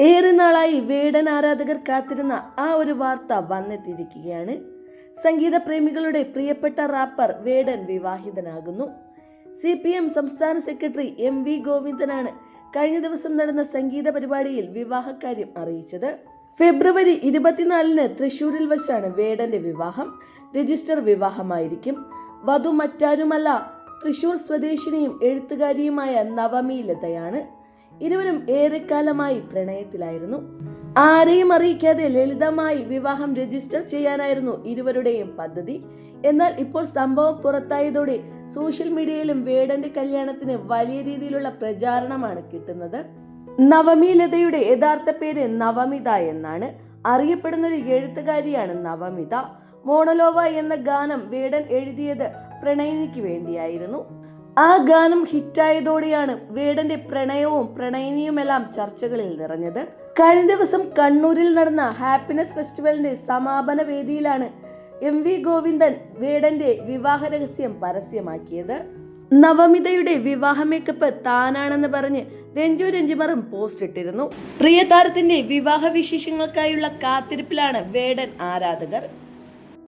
ഏറെ നാളായി വേടൻ ആരാധകർ കാത്തിരുന്ന ആ ഒരു വാർത്ത വന്നെത്തിയിരിക്കുകയാണ്. സംഗീത പ്രേമികളുടെ പ്രിയപ്പെട്ട റാപ്പർ വേടൻ വിവാഹിതനാകുന്നു. സി പി എം സംസ്ഥാന സെക്രട്ടറി എം വി ഗോവിന്ദനാണ് കഴിഞ്ഞ ദിവസം നടന്ന സംഗീത പരിപാടിയിൽ വിവാഹക്കാര്യം അറിയിച്ചത്. ഫെബ്രുവരി ഇരുപത്തിനാലിന് തൃശൂരിൽ വച്ചാണ് വേടന്റെ വിവാഹം. രജിസ്റ്റർ വിവാഹമായിരിക്കും. വധു മറ്റാരുമല്ല തൃശൂർ സ്വദേശിനിയും എഴുത്തുകാരിയുമായ നവമി ലതയാണ് ഇരുവരും ഏറെക്കാലമായി പ്രണയത്തിലായിരുന്നു. ആരെയും അറിയിക്കാതെ ലളിതമായി വിവാഹം രജിസ്റ്റർ ചെയ്യാനായിരുന്നു ഇരുവരുടെയും പദ്ധതി. എന്നാൽ ഇപ്പോൾ സംഭവം പുറത്തായതോടെ സോഷ്യൽ മീഡിയയിലും വേടന്റെ കല്യാണത്തിന് വലിയ രീതിയിലുള്ള പ്രചാരണമാണ് കിട്ടുന്നത്. നവമി ലതയുടെ യഥാർത്ഥ പേര് നവമിത എന്നാണ്. അറിയപ്പെടുന്ന ഒരു എഴുത്തുകാരിയാണ് നവമിത. മോണലോവ എന്ന ഗാനം വേടൻ എഴുതിയത് പ്രണയിനിക്ക് വേണ്ടിയായിരുന്നു. ആ ഗാനം ഹിറ്റായതോടെയാണ് വേടന്റെ പ്രണയവും പ്രണയിനിയുമെല്ലാം ചർച്ചകളിൽ നിറഞ്ഞത്. കഴിഞ്ഞ ദിവസം കണ്ണൂരിൽ നടന്ന ഹാപ്പിനെസ് ഫെസ്റ്റിവലിന്റെ സമാപന വേദിയിലാണ് എം വി ഗോവിന്ദൻ വേടന്റെ വിവാഹ രഹസ്യം പരസ്യമാക്കിയത്. നവമിതയുടെ വിവാഹ മേക്കപ്പ് താനാണെന്ന് പറഞ്ഞ് രഞ്ജു രഞ്ജിമറും പോസ്റ്റ് ഇട്ടിരുന്നു. പ്രിയതാരത്തിന്റെ വിവാഹ വിശേഷങ്ങൾക്കായുള്ള കാത്തിരിപ്പിലാണ് വേടൻ ആരാധകർ.